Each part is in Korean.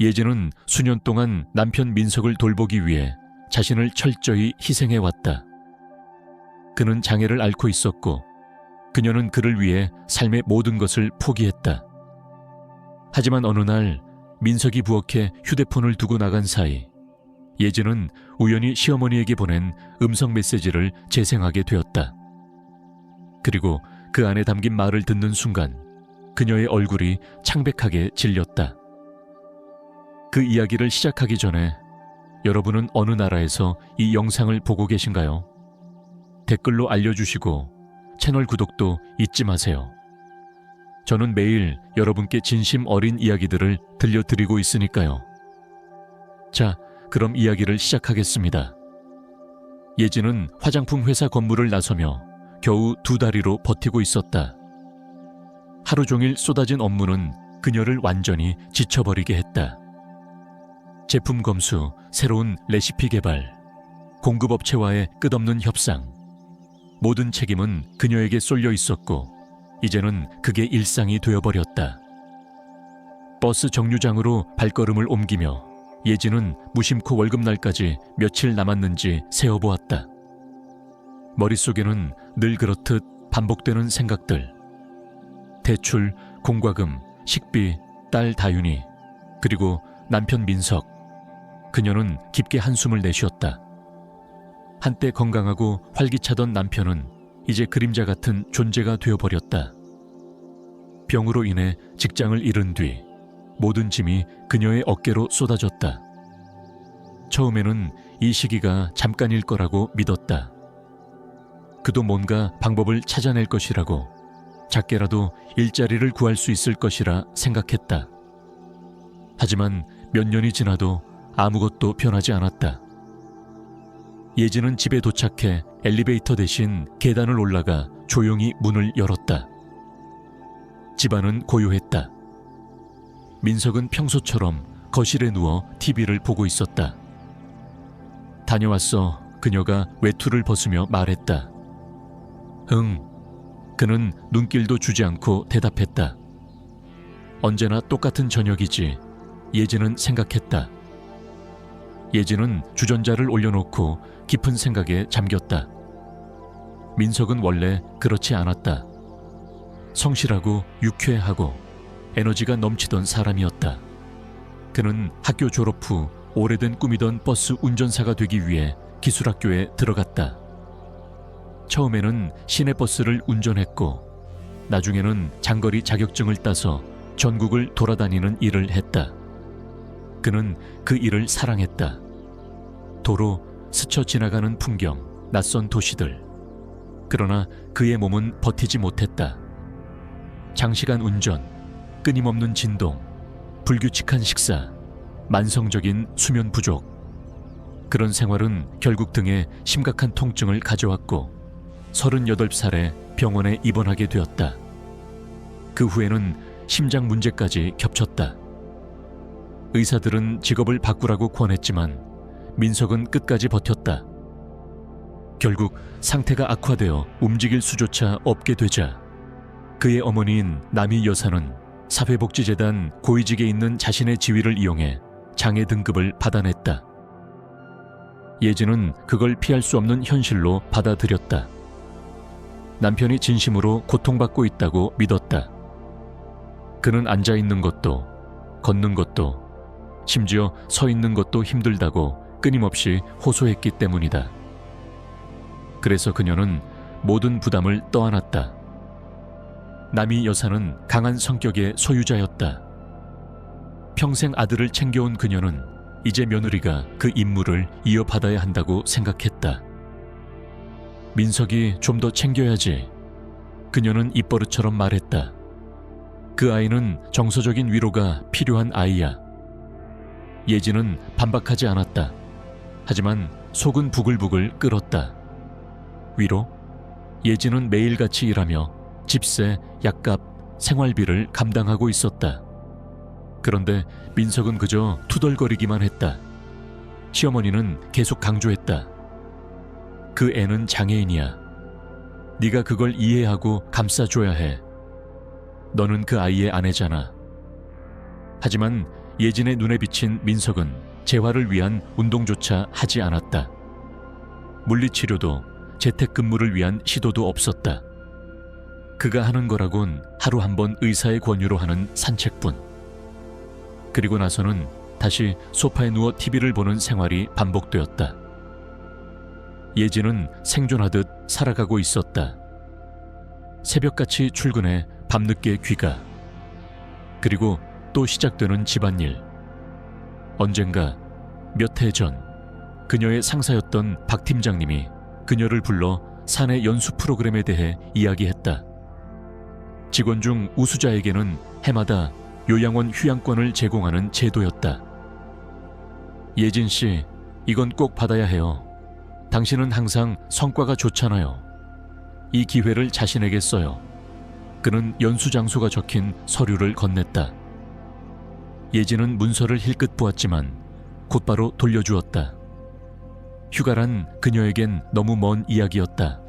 예진은 수년 동안 남편 민석을 돌보기 위해 자신을 철저히 희생해 왔다. 그는 장애를 앓고 있었고 그녀는 그를 위해 삶의 모든 것을 포기했다. 하지만 어느 날 민석이 부엌에 휴대폰을 두고 나간 사이 예진은 우연히 시어머니에게 보낸 음성 메시지를 재생하게 되었다. 그리고 그 안에 담긴 말을 듣는 순간 그녀의 얼굴이 창백하게 질렸다. 그 이야기를 시작하기 전에 여러분은 어느 나라에서 이 영상을 보고 계신가요? 댓글로 알려주시고 채널 구독도 잊지 마세요. 저는 매일 여러분께 진심 어린 이야기들을 들려드리고 있으니까요. 자, 그럼 이야기를 시작하겠습니다. 예진은 화장품 회사 건물을 나서며 겨우 두 다리로 버티고 있었다. 하루 종일 쏟아진 업무는 그녀를 완전히 지쳐버리게 했다. 제품 검수, 새로운 레시피 개발, 공급업체와의 끝없는 협상. 모든 책임은 그녀에게 쏠려 있었고, 이제는 그게 일상이 되어버렸다. 버스 정류장으로 발걸음을 옮기며 예진은 무심코 월급날까지 며칠 남았는지 세어보았다. 머릿속에는 늘 그렇듯 반복되는 생각들. 대출, 공과금, 식비, 딸 다윤이, 그리고 남편 민석. 그녀는 깊게 한숨을 내쉬었다. 한때 건강하고 활기차던 남편은 이제 그림자 같은 존재가 되어버렸다. 병으로 인해 직장을 잃은 뒤 모든 짐이 그녀의 어깨로 쏟아졌다. 처음에는 이 시기가 잠깐일 거라고 믿었다. 그도 뭔가 방법을 찾아낼 것이라고 작게라도 일자리를 구할 수 있을 것이라 생각했다. 하지만 몇 년이 지나도 아무것도 변하지 않았다. 예진은 집에 도착해 엘리베이터 대신 계단을 올라가 조용히 문을 열었다. 집안은 고요했다. 민석은 평소처럼 거실에 누워 TV를 보고 있었다. 다녀왔어. 그녀가 외투를 벗으며 말했다. 응. 그는 눈길도 주지 않고 대답했다. 언제나 똑같은 저녁이지. 예진은 생각했다. 예진은 주전자를 올려놓고 깊은 생각에 잠겼다. 민석은 원래 그렇지 않았다. 성실하고 유쾌하고 에너지가 넘치던 사람이었다. 그는 학교 졸업 후 오래된 꿈이던 버스 운전사가 되기 위해 기술학교에 들어갔다. 처음에는 시내버스를 운전했고, 나중에는 장거리 자격증을 따서 전국을 돌아다니는 일을 했다. 그는 그 일을 사랑했다. 도로, 스쳐 지나가는 풍경, 낯선 도시들. 그러나 그의 몸은 버티지 못했다. 장시간 운전, 끊임없는 진동, 불규칙한 식사, 만성적인 수면 부족. 그런 생활은 결국 등에 심각한 통증을 가져왔고 38살에 병원에 입원하게 되었다. 그 후에는 심장 문제까지 겹쳤다. 의사들은 직업을 바꾸라고 권했지만 민석은 끝까지 버텼다. 결국 상태가 악화되어 움직일 수조차 없게 되자 그의 어머니인 남희 여사는 사회복지재단 고위직에 있는 자신의 지위를 이용해 장애 등급을 받아냈다. 예진은 그걸 피할 수 없는 현실로 받아들였다. 남편이 진심으로 고통받고 있다고 믿었다. 그는 앉아 있는 것도, 걷는 것도, 심지어 서 있는 것도 힘들다고 끊임없이 호소했기 때문이다. 그래서 그녀는 모든 부담을 떠안았다. 남이 여사는 강한 성격의 소유자였다. 평생 아들을 챙겨온 그녀는 이제 며느리가 그 임무를 이어받아야 한다고 생각했다. 민석이 좀 더 챙겨야지. 그녀는 입버릇처럼 말했다. 그 아이는 정서적인 위로가 필요한 아이야. 예진은 반박하지 않았다. 하지만 속은 부글부글 끓었다. 위로? 예진은 매일같이 일하며 집세, 약값, 생활비를 감당하고 있었다. 그런데 민석은 그저 투덜거리기만 했다. 시어머니는 계속 강조했다. 그 애는 장애인이야. 네가 그걸 이해하고 감싸줘야 해. 너는 그 아이의 아내잖아. 하지만 예진의 눈에 비친 민석은 재활을 위한 운동조차 하지 않았다. 물리치료도 재택근무를 위한 시도도 없었다. 그가 하는 거라곤 하루 한 번 의사의 권유로 하는 산책뿐. 그리고 나서는 다시 소파에 누워 TV를 보는 생활이 반복되었다. 예진은 생존하듯 살아가고 있었다. 새벽같이 출근해 밤늦게 귀가. 그리고 또 시작되는 집안일. 언젠가 몇 해 전 그녀의 상사였던 박 팀장님이 그녀를 불러 사내 연수 프로그램에 대해 이야기했다. 직원 중 우수자에게는 해마다 요양원 휴양권을 제공하는 제도였다. 예진 씨, 이건 꼭 받아야 해요. 당신은 항상 성과가 좋잖아요. 이 기회를 자신에게 써요. 그는 연수 장소가 적힌 서류를 건넸다. 예진은 문서를 힐끗 보았지만 곧바로 돌려주었다. 휴가란 그녀에겐 너무 먼 이야기였다.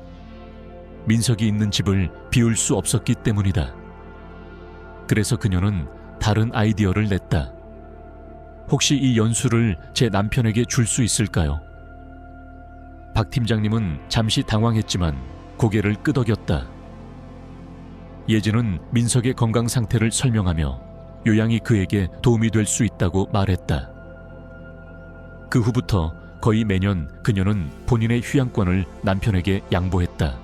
민석이 있는 집을 비울 수 없었기 때문이다. 그래서 그녀는 다른 아이디어를 냈다. 혹시 이 연수를 제 남편에게 줄 수 있을까요? 박 팀장님은 잠시 당황했지만 고개를 끄덕였다. 예진은 민석의 건강 상태를 설명하며 요양이 그에게 도움이 될 수 있다고 말했다. 그 후부터 거의 매년 그녀는 본인의 휴양권을 남편에게 양보했다.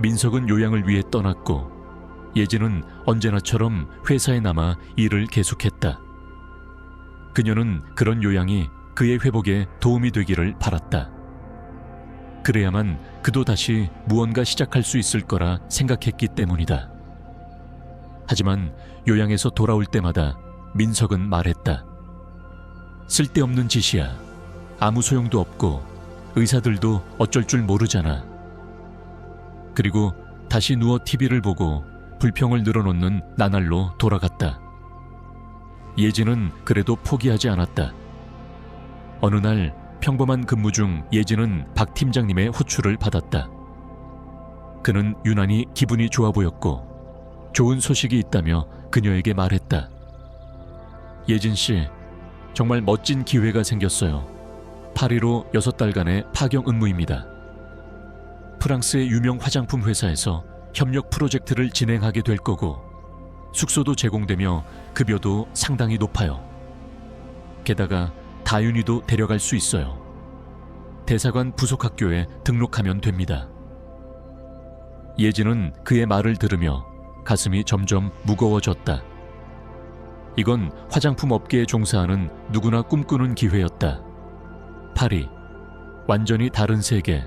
민석은 요양을 위해 떠났고 예진은 언제나처럼 회사에 남아 일을 계속했다. 그녀는 그런 요양이 그의 회복에 도움이 되기를 바랐다. 그래야만 그도 다시 무언가 시작할 수 있을 거라 생각했기 때문이다. 하지만 요양에서 돌아올 때마다 민석은 말했다. 쓸데없는 짓이야. 아무 소용도 없고 의사들도 어쩔 줄 모르잖아. 그리고 다시 누워 TV를 보고 불평을 늘어놓는 나날로 돌아갔다. 예진은 그래도 포기하지 않았다. 어느 날 평범한 근무 중 예진은 박 팀장님의 호출을 받았다. 그는 유난히 기분이 좋아 보였고 좋은 소식이 있다며 그녀에게 말했다. 예진 씨, 정말 멋진 기회가 생겼어요. 파리로 여섯 달간의 파경 업무입니다. 프랑스의 유명 화장품 회사에서 협력 프로젝트를 진행하게 될 거고 숙소도 제공되며 급여도 상당히 높아요. 게다가 다윤이도 데려갈 수 있어요. 대사관 부속학교에 등록하면 됩니다. 예진은 그의 말을 들으며 가슴이 점점 무거워졌다. 이건 화장품 업계에 종사하는 누구나 꿈꾸는 기회였다. 파리, 완전히 다른 세계,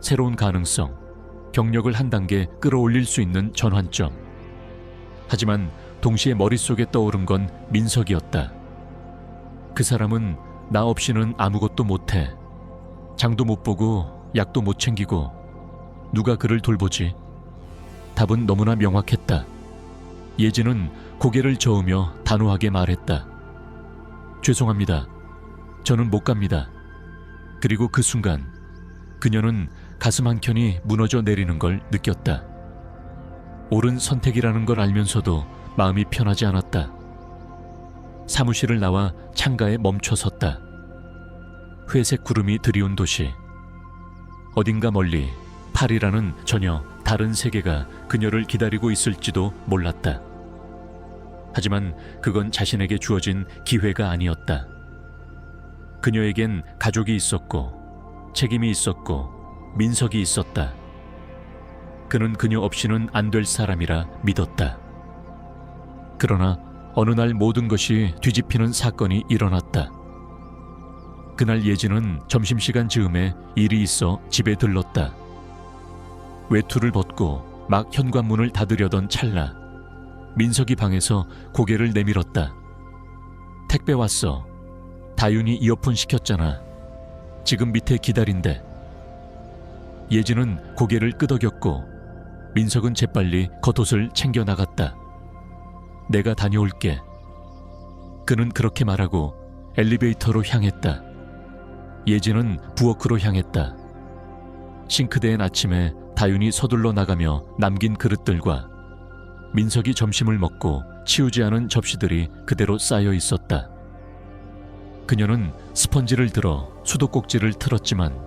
새로운 가능성, 경력을 한 단계 끌어올릴 수 있는 전환점. 하지만 동시에 머릿속에 떠오른 건 민석이었다. 그 사람은 나 없이는 아무것도 못해. 장도 못 보고 약도 못 챙기고 누가 그를 돌보지? 답은 너무나 명확했다. 예진은 고개를 저으며 단호하게 말했다. 죄송합니다. 저는 못 갑니다. 그리고 그 순간 그녀는 가슴 한켠이 무너져 내리는 걸 느꼈다. 옳은 선택이라는 걸 알면서도 마음이 편하지 않았다. 사무실을 나와 창가에 멈춰 섰다. 회색 구름이 드리운 도시. 어딘가 멀리 파리라는 전혀 다른 세계가 그녀를 기다리고 있을지도 몰랐다. 하지만 그건 자신에게 주어진 기회가 아니었다. 그녀에겐 가족이 있었고 책임이 있었고 민석이 있었다. 그는 그녀 없이는 안 될 사람이라 믿었다. 그러나 어느 날 모든 것이 뒤집히는 사건이 일어났다. 그날 예진은 점심시간 즈음에 일이 있어 집에 들렀다. 외투를 벗고 막 현관문을 닫으려던 찰나 민석이 방에서 고개를 내밀었다. 택배 왔어. 다윤이 이어폰 시켰잖아. 지금 밑에 기다린대. 예진은 고개를 끄덕였고 민석은 재빨리 겉옷을 챙겨 나갔다. 내가 다녀올게. 그는 그렇게 말하고 엘리베이터로 향했다. 예진은 부엌으로 향했다. 싱크대엔 아침에 다윤이 서둘러 나가며 남긴 그릇들과 민석이 점심을 먹고 치우지 않은 접시들이 그대로 쌓여 있었다. 그녀는 스펀지를 들어 수도꼭지를 틀었지만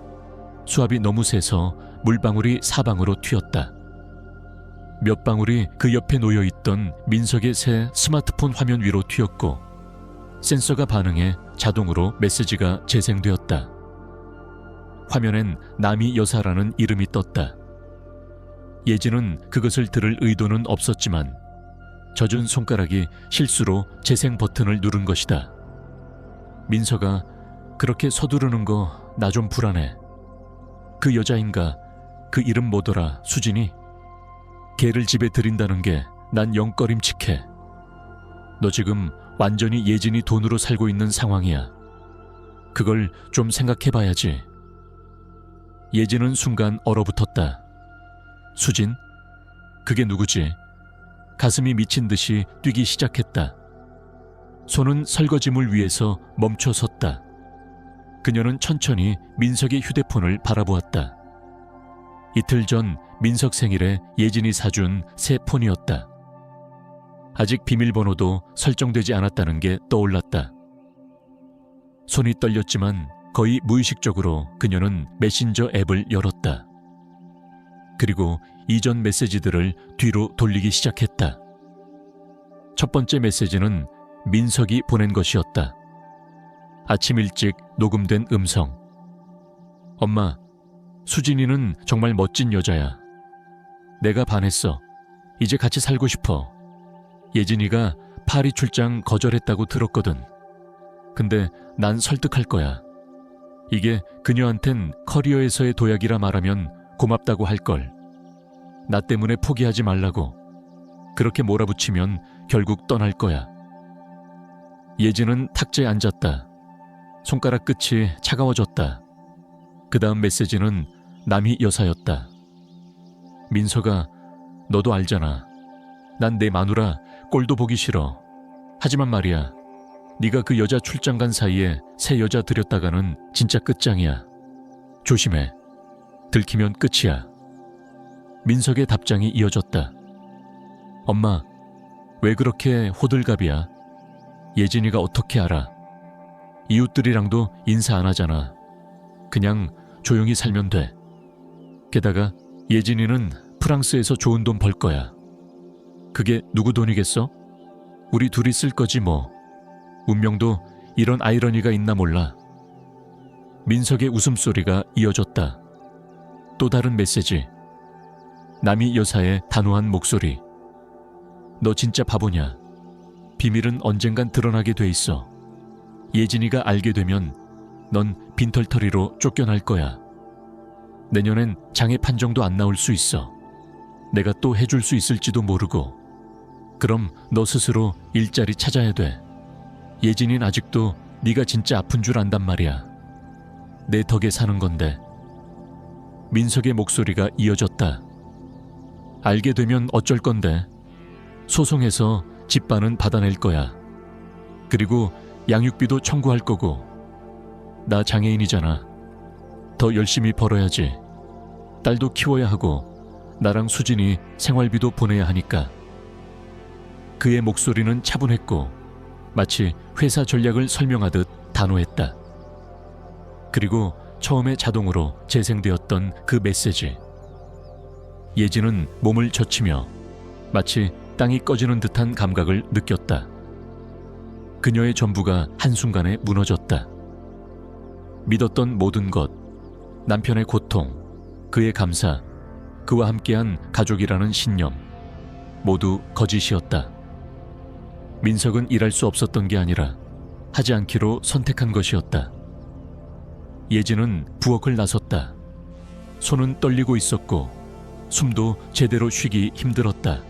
수압이 너무 세서 물방울이 사방으로 튀었다. 몇 방울이 그 옆에 놓여 있던 민석의 새 스마트폰 화면 위로 튀었고 센서가 반응해 자동으로 메시지가 재생되었다. 화면엔 남이 여사라는 이름이 떴다. 예지는 그것을 들을 의도는 없었지만 젖은 손가락이 실수로 재생 버튼을 누른 것이다. 민서가 그렇게 서두르는 거 나 좀 불안해. 그 여자인가 그 이름 뭐더라 수진이 걔를 집에 들인다는 게 난 영꺼림칙해. 너 지금 완전히 예진이 돈으로 살고 있는 상황이야. 그걸 좀 생각해 봐야지. 예진은 순간 얼어붙었다. 수진? 그게 누구지? 가슴이 미친 듯이 뛰기 시작했다. 손은 설거지물 위에서 멈춰 섰다. 그녀는 천천히 민석의 휴대폰을 바라보았다. 이틀 전 민석 생일에 예진이 사준 새 폰이었다. 아직 비밀번호도 설정되지 않았다는 게 떠올랐다. 손이 떨렸지만 거의 무의식적으로 그녀는 메신저 앱을 열었다. 그리고 이전 메시지들을 뒤로 돌리기 시작했다. 첫 번째 메시지는 민석이 보낸 것이었다. 아침 일찍 녹음된 음성. 엄마, 수진이는 정말 멋진 여자야. 내가 반했어. 이제 같이 살고 싶어. 예진이가 파리 출장 거절했다고 들었거든. 근데 난 설득할 거야. 이게 그녀한텐 커리어에서의 도약이라 말하면 고맙다고 할 걸. 나 때문에 포기하지 말라고. 그렇게 몰아붙이면 결국 떠날 거야. 예진은 탁자에 앉았다. 손가락 끝이 차가워졌다. 그 다음 메시지는 남이 여사였다. 민서가 너도 알잖아. 난 내 마누라 꼴도 보기 싫어. 하지만 말이야. 네가 그 여자 출장 간 사이에 새 여자 들였다가는 진짜 끝장이야. 조심해. 들키면 끝이야. 민석의 답장이 이어졌다. 엄마, 왜 그렇게 호들갑이야? 예진이가 어떻게 알아? 이웃들이랑도 인사 안 하잖아. 그냥 조용히 살면 돼. 게다가 예진이는 프랑스에서 좋은 돈 벌 거야. 그게 누구 돈이겠어? 우리 둘이 쓸 거지 뭐. 운명도 이런 아이러니가 있나 몰라. 민석의 웃음소리가 이어졌다. 또 다른 메시지. 남이 여사의 단호한 목소리. 너 진짜 바보냐? 비밀은 언젠간 드러나게 돼 있어. 예진이가 알게 되면 넌 빈털터리로 쫓겨날 거야. 내년엔 장애 판정도 안 나올 수 있어. 내가 또 해줄 수 있을지도 모르고. 그럼 너 스스로 일자리 찾아야 돼. 예진이는 아직도 네가 진짜 아픈 줄 안단 말이야. 내 덕에 사는 건데. 민석의 목소리가 이어졌다. 알게 되면 어쩔 건데. 소송해서 집반은 받아낼 거야. 그리고 양육비도 청구할 거고. 나 장애인이잖아. 더 열심히 벌어야지. 딸도 키워야 하고 나랑 수진이 생활비도 보내야 하니까. 그의 목소리는 차분했고 마치 회사 전략을 설명하듯 단호했다. 그리고 처음에 자동으로 재생되었던 그 메시지. 예진은 몸을 젖히며 마치 땅이 꺼지는 듯한 감각을 느꼈다. 그녀의 전부가 한순간에 무너졌다. 믿었던 모든 것, 남편의 고통, 그의 감사, 그와 함께한 가족이라는 신념, 모두 거짓이었다. 민석은 일할 수 없었던 게 아니라 하지 않기로 선택한 것이었다. 예진은 부엌을 나섰다. 손은 떨리고 있었고 숨도 제대로 쉬기 힘들었다.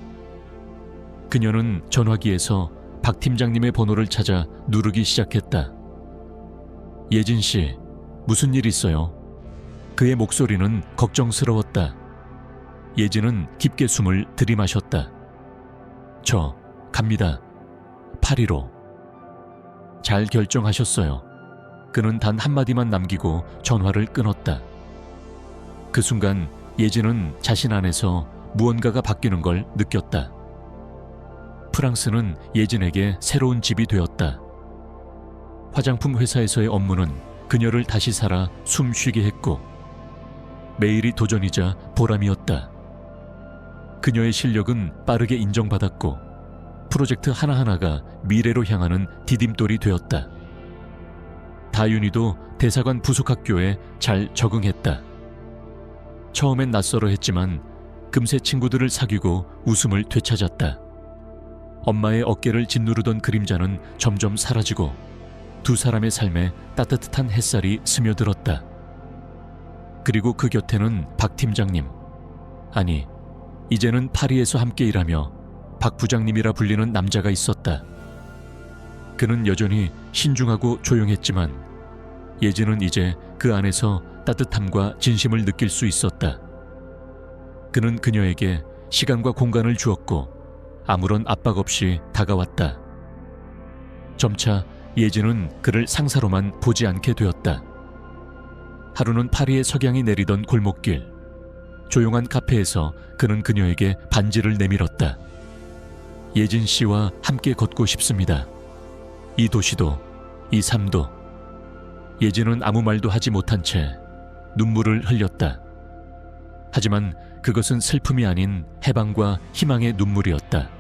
그녀는 전화기에서 박 팀장님의 번호를 찾아 누르기 시작했다. 예진 씨, 무슨 일 있어요? 그의 목소리는 걱정스러웠다. 예진은 깊게 숨을 들이마셨다. 저, 갑니다. 파리로. 잘 결정하셨어요. 그는 단 한마디만 남기고 전화를 끊었다. 그 순간 예진은 자신 안에서 무언가가 바뀌는 걸 느꼈다. 프랑스는 예진에게 새로운 집이 되었다. 화장품 회사에서의 업무는 그녀를 다시 살아 숨 쉬게 했고 매일이 도전이자 보람이었다. 그녀의 실력은 빠르게 인정받았고 프로젝트 하나하나가 미래로 향하는 디딤돌이 되었다. 다윤이도 대사관 부속학교에 잘 적응했다. 처음엔 낯설어 했지만 금세 친구들을 사귀고 웃음을 되찾았다. 엄마의 어깨를 짓누르던 그림자는 점점 사라지고 두 사람의 삶에 따뜻한 햇살이 스며들었다. 그리고 그 곁에는 박 팀장님. 아니, 이제는 파리에서 함께 일하며 박 부장님이라 불리는 남자가 있었다. 그는 여전히 신중하고 조용했지만 예진은 이제 그 안에서 따뜻함과 진심을 느낄 수 있었다. 그는 그녀에게 시간과 공간을 주었고 아무런 압박 없이 다가왔다. 점차 예진은 그를 상사로만 보지 않게 되었다. 하루는 파리의 석양이 내리던 골목길. 조용한 카페에서 그는 그녀에게 반지를 내밀었다. 예진 씨와 함께 걷고 싶습니다. 이 도시도, 이 삶도. 예진은 아무 말도 하지 못한 채 눈물을 흘렸다. 하지만 그것은 슬픔이 아닌 해방과 희망의 눈물이었다.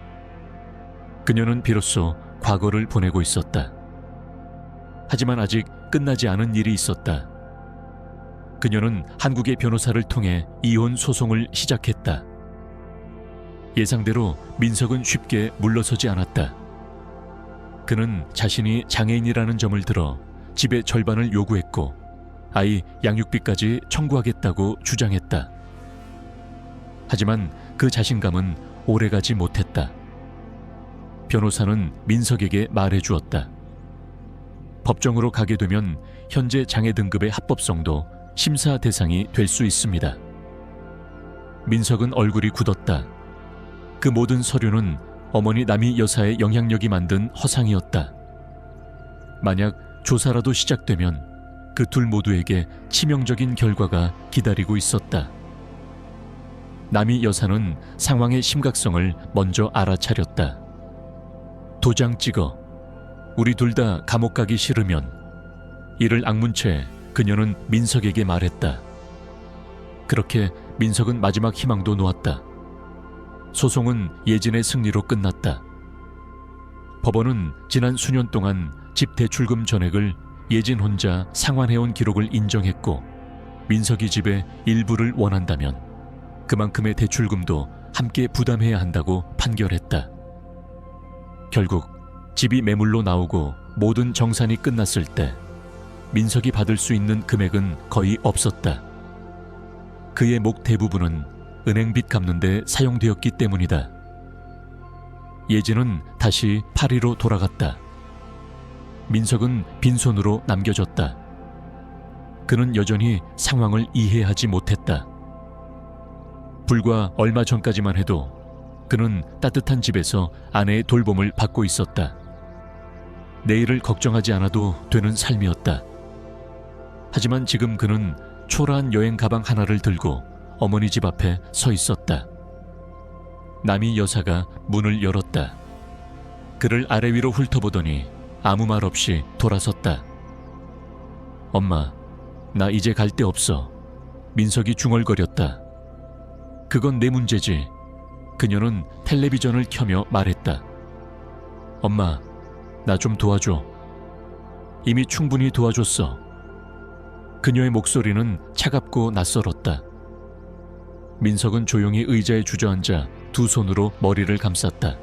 그녀는 비로소 과거를 보내고 있었다. 하지만 아직 끝나지 않은 일이 있었다. 그녀는 한국의 변호사를 통해 이혼 소송을 시작했다. 예상대로 민석은 쉽게 물러서지 않았다. 그는 자신이 장애인이라는 점을 들어 집의 절반을 요구했고 아이 양육비까지 청구하겠다고 주장했다. 하지만 그 자신감은 오래가지 못했다. 변호사는 민석에게 말해 주었다. 법정으로 가게 되면 현재 장애 등급의 합법성도 심사 대상이 될 수 있습니다. 민석은 얼굴이 굳었다. 그 모든 서류는 어머니 남이 여사의 영향력이 만든 허상이었다. 만약 조사라도 시작되면 그 둘 모두에게 치명적인 결과가 기다리고 있었다. 남이 여사는 상황의 심각성을 먼저 알아차렸다. 도장 찍어. 우리 둘 다 감옥 가기 싫으면 이를 악문 채 그녀는 민석에게 말했다. 그렇게 민석은 마지막 희망도 놓았다. 소송은 예진의 승리로 끝났다. 법원은 지난 수년 동안 집 대출금 전액을 예진 혼자 상환해온 기록을 인정했고 민석이 집의 일부를 원한다면 그만큼의 대출금도 함께 부담해야 한다고 판결했다. 결국 집이 매물로 나오고 모든 정산이 끝났을 때 민석이 받을 수 있는 금액은 거의 없었다. 그의 목 대부분은 은행빚 갚는데 사용되었기 때문이다. 예진은 다시 파리로 돌아갔다. 민석은 빈손으로 남겨졌다. 그는 여전히 상황을 이해하지 못했다. 불과 얼마 전까지만 해도 그는 따뜻한 집에서 아내의 돌봄을 받고 있었다. 내일을 걱정하지 않아도 되는 삶이었다. 하지만 지금 그는 초라한 여행 가방 하나를 들고 어머니 집 앞에 서 있었다. 남이 여사가 문을 열었다. 그를 아래 위로 훑어보더니 아무 말 없이 돌아섰다. 엄마, 나 이제 갈 데 없어. 민석이 중얼거렸다. 그건 내 문제지. 그녀는 텔레비전을 켜며 말했다. 엄마, 나 좀 도와줘. 이미 충분히 도와줬어. 그녀의 목소리는 차갑고 낯설었다. 민석은 조용히 의자에 주저앉아 두 손으로 머리를 감쌌다.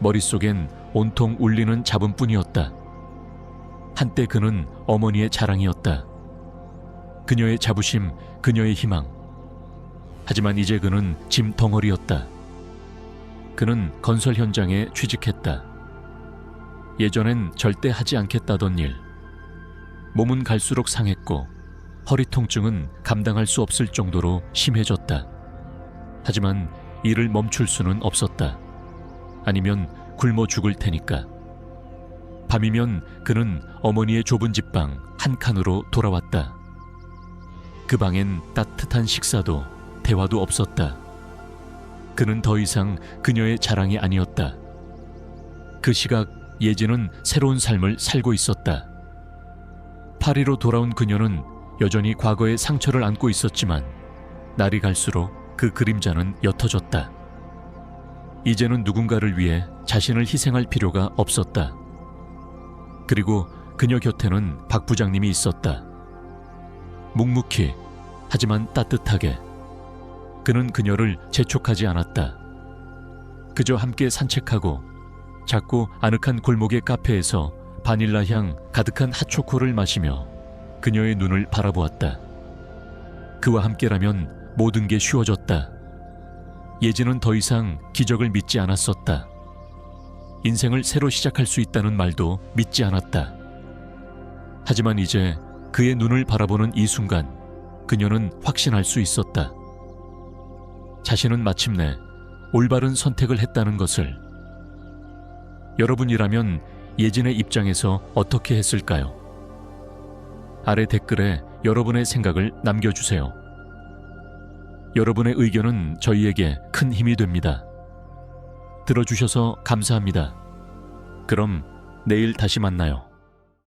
머릿속엔 온통 울리는 잡음뿐이었다. 한때 그는 어머니의 자랑이었다. 그녀의 자부심, 그녀의 희망. 하지만 이제 그는 짐 덩어리였다. 그는 건설 현장에 취직했다. 예전엔 절대 하지 않겠다던 일. 몸은 갈수록 상했고 허리 통증은 감당할 수 없을 정도로 심해졌다. 하지만 일을 멈출 수는 없었다. 아니면 굶어 죽을 테니까. 밤이면 그는 어머니의 좁은 집방 한 칸으로 돌아왔다. 그 방엔 따뜻한 식사도 대화도 없었다. 그는 더 이상 그녀의 자랑이 아니었다. 그 시각 예진은 새로운 삶을 살고 있었다. 파리로 돌아온 그녀는 여전히 과거의 상처를 안고 있었지만 날이 갈수록 그 그림자는 옅어졌다. 이제는 누군가를 위해 자신을 희생할 필요가 없었다. 그리고 그녀 곁에는 박 부장님이 있었다. 묵묵히 하지만 따뜻하게 그는 그녀를 재촉하지 않았다. 그저 함께 산책하고 작고 아늑한 골목의 카페에서 바닐라 향 가득한 핫초코를 마시며 그녀의 눈을 바라보았다. 그와 함께라면 모든 게 쉬워졌다. 예진은 더 이상 기적을 믿지 않았었다. 인생을 새로 시작할 수 있다는 말도 믿지 않았다. 하지만 이제 그의 눈을 바라보는 이 순간 그녀는 확신할 수 있었다. 자신은 마침내 올바른 선택을 했다는 것을. 여러분이라면 예진의 입장에서 어떻게 했을까요? 아래 댓글에 여러분의 생각을 남겨주세요. 여러분의 의견은 저희에게 큰 힘이 됩니다. 들어주셔서 감사합니다. 그럼 내일 다시 만나요.